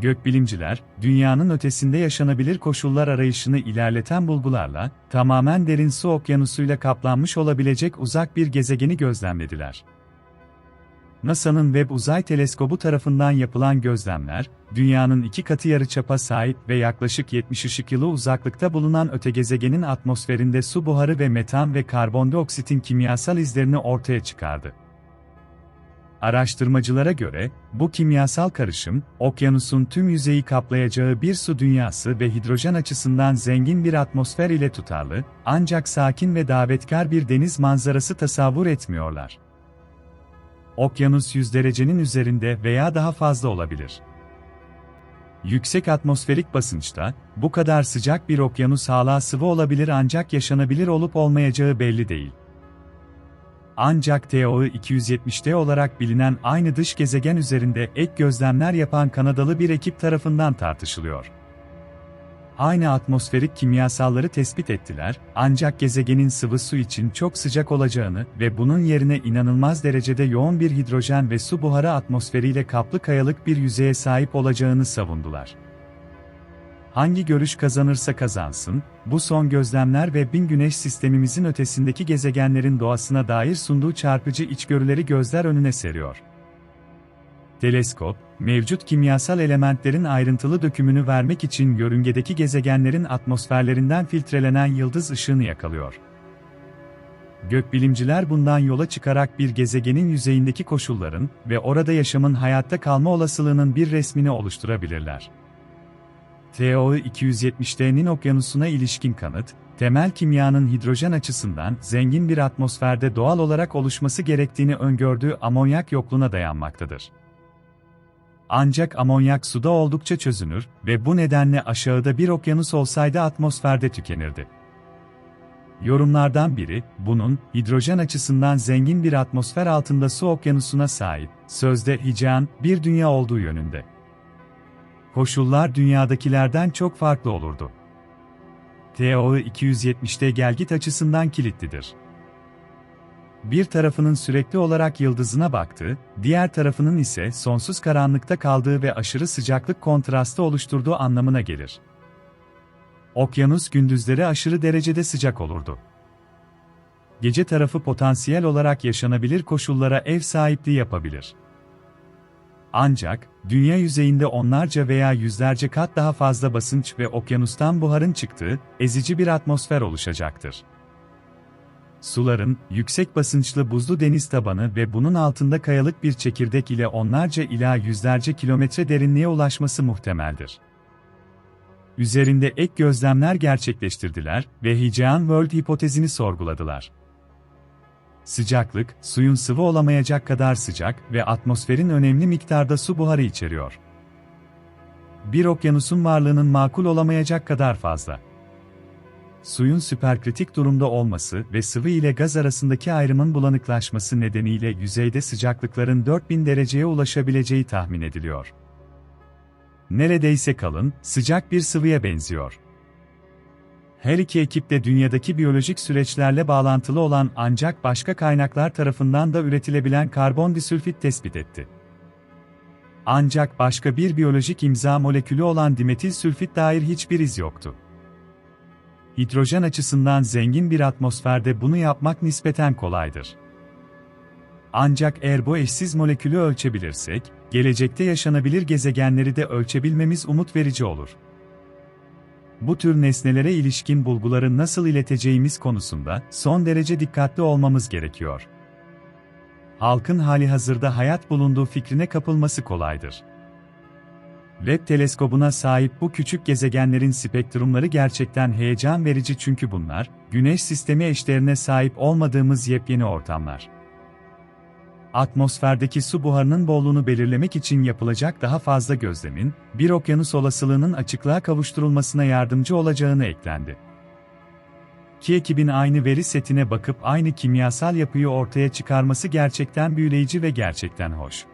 Gökbilimciler, dünyanın ötesinde yaşanabilir koşullar arayışını ilerleten bulgularla, tamamen derin su okyanusuyla kaplanmış olabilecek uzak bir gezegeni gözlemlediler. NASA'nın Webb Uzay Teleskobu tarafından yapılan gözlemler, dünyanın iki katı yarıçapa sahip ve yaklaşık 70 ışık yılı uzaklıkta bulunan öte gezegenin atmosferinde su buharı ve metan ve karbondioksitin kimyasal izlerini ortaya çıkardı. Araştırmacılara göre, bu kimyasal karışım, okyanusun tüm yüzeyi kaplayacağı bir su dünyası ve hidrojen açısından zengin bir atmosfer ile tutarlı, ancak sakin ve davetkar bir deniz manzarası tasavvur etmiyorlar. Okyanus 100 derecenin üzerinde veya daha fazla olabilir. Yüksek atmosferik basınçta, bu kadar sıcak bir okyanus hala sıvı olabilir ancak yaşanabilir olup olmayacağı belli değil. Ancak TOI 270D olarak bilinen aynı dış gezegen üzerinde ek gözlemler yapan Kanadalı bir ekip tarafından tartışılıyor. Aynı atmosferik kimyasalları tespit ettiler, ancak gezegenin sıvı su için çok sıcak olacağını ve bunun yerine inanılmaz derecede yoğun bir hidrojen ve su buharı atmosferiyle kaplı kayalık bir yüzeye sahip olacağını savundular. Hangi görüş kazanırsa kazansın, bu son gözlemler ve bin güneş sistemimizin ötesindeki gezegenlerin doğasına dair sunduğu çarpıcı içgörüleri gözler önüne seriyor. Teleskop, mevcut kimyasal elementlerin ayrıntılı dökümünü vermek için yörüngedeki gezegenlerin atmosferlerinden filtrelenen yıldız ışığını yakalıyor. Gökbilimciler bundan yola çıkarak bir gezegenin yüzeyindeki koşulların ve orada yaşamın hayatta kalma olasılığının bir resmini oluşturabilirler. TOI 270D'nin okyanusuna ilişkin kanıt, temel kimyanın hidrojen açısından zengin bir atmosferde doğal olarak oluşması gerektiğini öngördüğü amonyak yokluğuna dayanmaktadır. Ancak amonyak suda oldukça çözünür ve bu nedenle aşağıda bir okyanus olsaydı atmosferde tükenirdi. Yorumlardan biri, bunun, hidrojen açısından zengin bir atmosfer altında su okyanusuna sahip, sözde hican, bir dünya olduğu yönünde. Koşullar dünyadakilerden çok farklı olurdu. TOI 270'te gelgit açısından kilitlidir. Bir tarafının sürekli olarak yıldızına baktığı, diğer tarafının ise sonsuz karanlıkta kaldığı ve aşırı sıcaklık kontrastı oluşturduğu anlamına gelir. Okyanus gündüzleri aşırı derecede sıcak olurdu. Gece tarafı potansiyel olarak yaşanabilir koşullara ev sahipliği yapabilir. Ancak, dünya yüzeyinde onlarca veya yüzlerce kat daha fazla basınç ve okyanustan buharın çıktığı, ezici bir atmosfer oluşacaktır. Suların, yüksek basınçlı buzlu deniz tabanı ve bunun altında kayalık bir çekirdek ile onlarca ila yüzlerce kilometre derinliğe ulaşması muhtemeldir. Üzerinde ek gözlemler gerçekleştirdiler ve Hicean World hipotezini sorguladılar. Sıcaklık, suyun sıvı olamayacak kadar sıcak ve atmosferin önemli miktarda su buharı içeriyor. Bir okyanusun varlığının makul olamayacak kadar fazla. Suyun süperkritik durumda olması ve sıvı ile gaz arasındaki ayrımın bulanıklaşması nedeniyle yüzeyde sıcaklıkların 4000 dereceye ulaşabileceği tahmin ediliyor. Neredeyse kalın, sıcak bir sıvıya benziyor. Her iki ekip de dünyadaki biyolojik süreçlerle bağlantılı olan ancak başka kaynaklar tarafından da üretilebilen karbondisülfit tespit etti. Ancak başka bir biyolojik imza molekülü olan dimetil sülfit dair hiçbir iz yoktu. Hidrojen açısından zengin bir atmosferde bunu yapmak nispeten kolaydır. Ancak eğer bu eşsiz molekülü ölçebilirsek, gelecekte yaşanabilir gezegenleri de ölçebilmemiz umut verici olur bu tür nesnelere ilişkin bulguları nasıl ileteceğimiz konusunda son derece dikkatli olmamız gerekiyor. Halkın hali hazırda hayat bulunduğu fikrine kapılması kolaydır. Webb teleskobuna sahip bu küçük gezegenlerin spektrumları gerçekten heyecan verici çünkü bunlar, Güneş sistemi eşlerine sahip olmadığımız yepyeni ortamlar atmosferdeki su buharının bolluğunu belirlemek için yapılacak daha fazla gözlemin, bir okyanus olasılığının açıklığa kavuşturulmasına yardımcı olacağını eklendi. Ki ekibin aynı veri setine bakıp aynı kimyasal yapıyı ortaya çıkarması gerçekten büyüleyici ve gerçekten hoş.